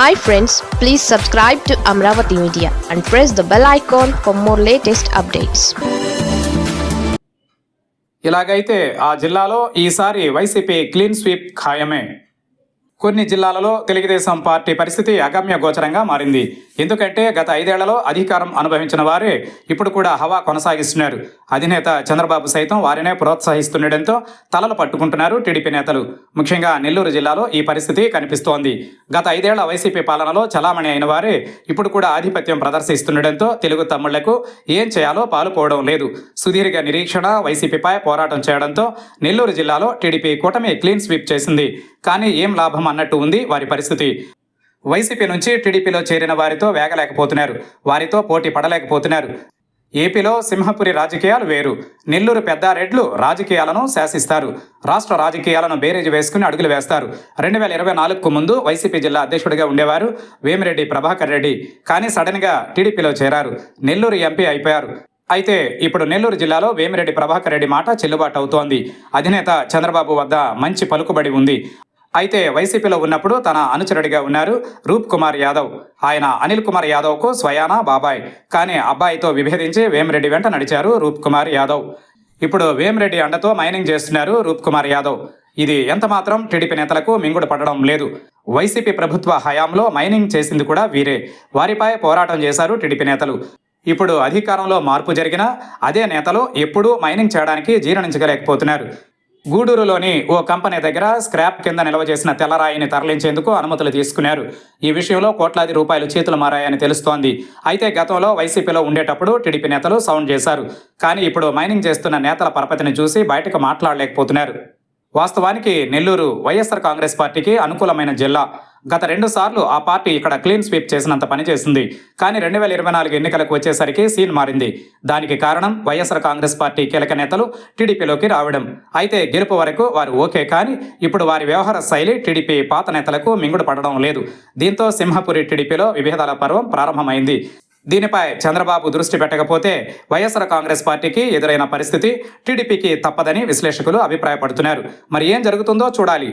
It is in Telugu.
Hi friends please subscribe to Amaravati media and press the bell icon for more latest updates ఇలాగైతే ఆ జిల్లాలో ఈసారి వైసీపీ క్లీన్ స్వీప్ ఖాయమే. కొన్ని జిల్లాలలో తెలుగుదేశం పార్టీ పరిస్థితి అగమ్య గోచరంగా మారింది. ఎందుకంటే గత ఐదేళ్ళలో అధికారం అనుభవించిన వారే ఇప్పుడు కూడా హవా కొనసాగిస్తున్నారు. అధినేత చంద్రబాబు సైతం వారినే ప్రోత్సహిస్తుండటంతో తలలు పట్టుకుంటున్నారు టీడీపీ నేతలు. ముఖ్యంగా నెల్లూరు జిల్లాలో ఈ పరిస్థితి కనిపిస్తోంది. గత ఐదేళ్ళ వైసీపీ పాలనలో చలామణి అయిన వారే ఇప్పుడు కూడా ఆధిపత్యం ప్రదర్శిస్తుండటంతో తెలుగు తమ్ముళ్ళకు ఏం చేయాలో పాలుపోవడం లేదు. సుదీర్ఘ నిరీక్షణ వైసీపీపై పోరాటం చేయడంతో నెల్లూరు జిల్లాలో టీడీపీ కూటమి క్లీన్ స్వీప్ చేసింది. కానీ ఏం లాభం అన్నట్టు ఉంది వారి పరిస్థితి. వైసీపీ నుంచి టీడీపీలో చేరిన వారితో వేగలేకపోతున్నారు. వారితో పోటీ పడలేకపోతున్నారు. ఏపీలో సింహపురి రాజకీయాలు వేరు. నెల్లూరు పెద్దారెడ్లు రాజకీయాలను శాసిస్తారు. రాష్ట్ర రాజకీయాలను బేరేజ్ వేసుకుని అడుగులు వేస్తారు. రెండు వేల ఇరవై నాలుగుకు ముందు వైసీపీ జిల్లా అధ్యక్షుడిగా ఉండేవారు వేమిరెడ్డి ప్రభాకర్ రెడ్డి. కానీ సడన్గా టీడీపీలో చేరారు. నెల్లూరు ఎంపీ అయిపోయారు. అయితే ఇప్పుడు నెల్లూరు జిల్లాలో వేమిరెడ్డి ప్రభాకర్ రెడ్డి మాట చెల్లుబాటు అవుతోంది. అధినేత చంద్రబాబు వద్ద మంచి పలుకుబడి ఉంది. అయితే వైసీపీలో ఉన్నప్పుడు తన అనుచరుడిగా ఉన్నారు రూప్ కుమార్ యాదవ్. ఆయన అనిల్ కుమార్ యాదవ్కు స్వయానా బాబాయ్. కానీ అబ్బాయితో విభేదించి వేమిరెడ్డి వెంట నడిచారు రూప్ కుమార్ యాదవ్. ఇప్పుడు వేమిరెడ్డి అండతో మైనింగ్ చేస్తున్నారు రూప్ కుమార్ యాదవ్. ఇది ఎంతమాత్రం టీడీపీ నేతలకు మింగుడు పడడం లేదు. వైసీపీ ప్రభుత్వ హయాంలో మైనింగ్ చేసింది కూడా వీరే. వారిపై పోరాటం చేశారు టీడీపీ నేతలు. ఇప్పుడు అధికారంలో మార్పు జరిగినా అదే నేతలు ఎప్పుడూ మైనింగ్ చేయడానికి జీర్ణించగలేకపోతున్నారు. గూడూరులోని ఓ కంపెనీ దగ్గర స్క్రాప్ కింద నిల్వ చేసిన తెల్లరాయిని తరలించేందుకు అనుమతులు తీసుకున్నారు. ఈ విషయంలో కోట్లాది రూపాయలు చేతులు మారాయని తెలుస్తోంది. అయితే గతంలో వైసీపీలో ఉండేటప్పుడు టీడీపీ నేతలు సౌండ్ చేశారు. కానీ ఇప్పుడు మైనింగ్ చేస్తున్న నేతల పరపతిని చూసి బయటకు మాట్లాడలేకపోతున్నారు. వాస్తవానికి నెల్లూరు వైఎస్ఆర్ కాంగ్రెస్ పార్టీకి అనుకూలమైన జిల్లా. గత రెండు సార్లు ఆ పార్టీ ఇక్కడ క్లీన్ స్వీప్ చేసినంత పని చేసింది కానీ రెండు వేల ఇరవై నాలుగు ఎన్నికలకు వచ్చేసరికి సీన్ మారింది. దానికి కారణం వైఎస్ఆర్ కాంగ్రెస్ పార్టీ కీలక నేతలు టీడీపీలోకి రావడం. అయితే గెలుపు వరకు వారు ఓకే కానీ ఇప్పుడు వారి వ్యవహార శైలి టీడీపీ పాత నేతలకు మింగుడు పడడం లేదు. దీంతో సింహపురి టీడీపీలో విభేదాల పర్వం ప్రారంభమైంది. దీనిపై చంద్రబాబు దృష్టి పెట్టకపోతే వైఎస్ఆర్ కాంగ్రెస్ పార్టీకి ఎదురైన పరిస్థితి టీడీపీకి తప్పదని విశ్లేషకులు అభిప్రాయపడుతున్నారు. మరి ఏం జరుగుతుందో చూడాలి.